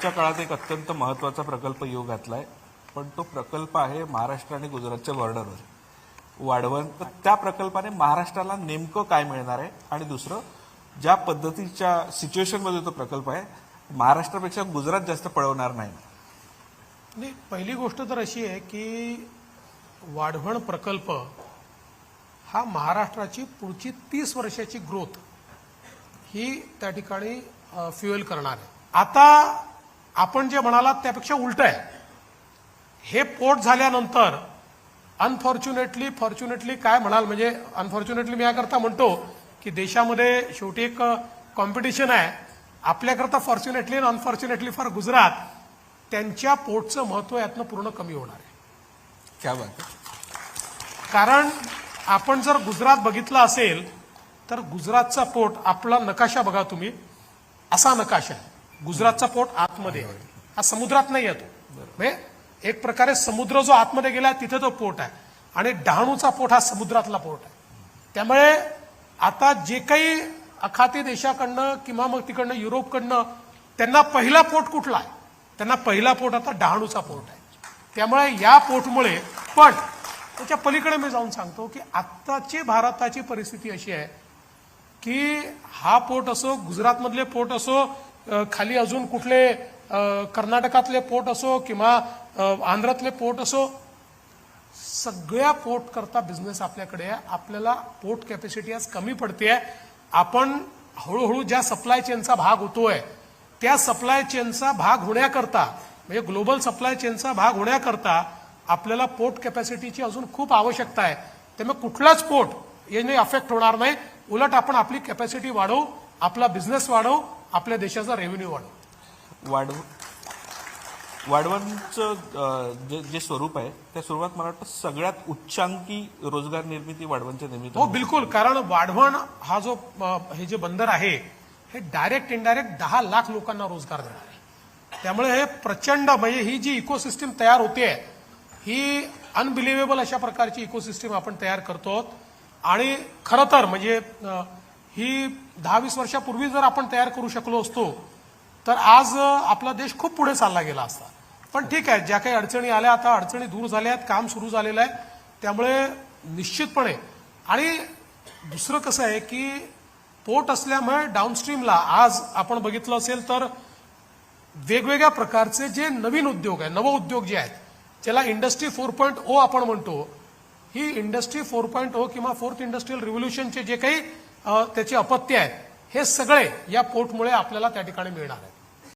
च्या काळात एक अत्यंत महत्त्वाचा प्रकल्प येऊ घातलाय पण तो प्रकल्प आहे महाराष्ट्र आणि गुजरातच्या बॉर्डरवर वाढवण तर त्या प्रकल्पाने महाराष्ट्राला नेमकं काय मिळणार आहे? आणि दुसरं ज्या पद्धतीच्या सिच्युएशनमध्ये तो प्रकल्प आहे महाराष्ट्रापेक्षा गुजरात जास्त पळवणार नाही. नाही पहिली गोष्ट तर अशी आहे की वाढवण प्रकल्प हा महाराष्ट्राची पुढची तीस वर्षाची ग्रोथ ही त्या ठिकाणी फ्युएल करणार आहे. आता आपण जे म्हणालात त्यापेक्षा उलट आहे. हे पोट झाल्यानंतर अनफॉर्च्युनेटली फॉर्च्युनेटली काय म्हणाल? म्हणजे अनफॉर्च्युनेटली मी याकरता म्हणतो की देशामध्ये शेवटी एक कॉम्पिटिशन आहे. आपल्याकरता फॉर्च्युनेटली आणि अनफॉर्च्युनेटली फॉर गुजरात त्यांच्या पोटचं महत्त्व यातनं पूर्ण कमी होणार आहे. क्या बात? कारण आपण जर गुजरात बघितलं असेल तर गुजरातचा पोट आपला नकाशा बघा तुम्ही. असा नकाशा आहे. गुजरातचा पोट आतमध्ये आहे. हा समुद्रात नाही येतो म्हणजे एक प्रकारे समुद्र जो आतमध्ये गेला तिथे तो पोट आहे. आणि डहाणूचा पोट हा समुद्रातला पोट आहे. त्यामुळे आता जे काही अखाती देशाकडनं किंवा मग तिकडनं युरोपकडनं त्यांना पहिला पोट कुठला आहे? त्यांना पहिला पोट आता डहाणूचा पोट आहे. त्यामुळे या पोटमुळे पण त्याच्या पलीकडे मी जाऊन सांगतो की आत्ताची भारताची परिस्थिती अशी आहे की हा पोट असो गुजरातमधले पोट असो खाली अजून कुठले कर्नाटकातले पोर्ट असो किंवा आंध्रातले पोर्ट असो सगळ्या पोर्ट करता बिझनेस आपल्याकडे आहे. आपल्याला पोर्ट कॅपॅसिटी आज कमी पडते आपण हळूहळू ज्या सप्लाय चेनचा भाग होतोय त्या सप्लाय चेनचा भाग होण्याकरता म्हणजे ग्लोबल सप्लाय चेनचा भाग होण्याकरता आपल्याला पोर्ट कॅपॅसिटीची अजून खूप आवश्यकता आहे. त्यामुळे कुठलाच पोर्ट याने अफेक्ट होणार नाही. उलट आपण आपली कॅपॅसिटी वाढवू आपला बिझनेस वाढवू आपल्या देशाचा रेव्हेन्यू वाढवू. वाढव. वाढवणचं जे जे स्वरूप आहे त्या स्वरूपात मला वाटतं सगळ्यात उच्चांकी रोजगार निर्मिती वाढवणच्या निमित्त हो बिलकुल. कारण वाढवण हा जो हे जे बंदर आहे हे डायरेक्ट इनडायरेक्ट दहा लाख लोकांना रोजगार देणार आहे. त्यामुळे हे प्रचंड म्हणजे ही जी इकोसिस्टीम तयार होते ही अनबिलिव्हेबल अशा प्रकारची इकोसिस्टीम आपण तयार करतो. आणि खरं तर म्हणजे ही दहा वीस वर्षापूर्वी जर आपण तयार करू शकलो असतो तर आज आपला देश खूप पुढे चालला गेला असता. पण ठीक आहे ज्या काही अडचणी आल्या आता अडचणी दूर झाल्या आहेत काम सुरू झालेलं आहे. त्यामुळे निश्चितपणे आणि दुसरं कसं आहे की पोर्ट असल्यामुळे डाऊनस्ट्रीमला आज आपण बघितलं असेल तर वेगवेगळ्या प्रकारचे जे नवीन उद्योग आहे नवउद्योग जे आहेत ज्याला इंडस्ट्री फोर पॉईंट ओ आपण म्हणतो ही इंडस्ट्री फोर पॉईंट ओ किंवा फोर्थ इंडस्ट्रीयल रिव्होल्युशनचे जे काही त्याची अपत्य आहेत. हे सगळे या पोर्टमुळे आपल्याला त्या ठिकाणी मिळणार आहेत.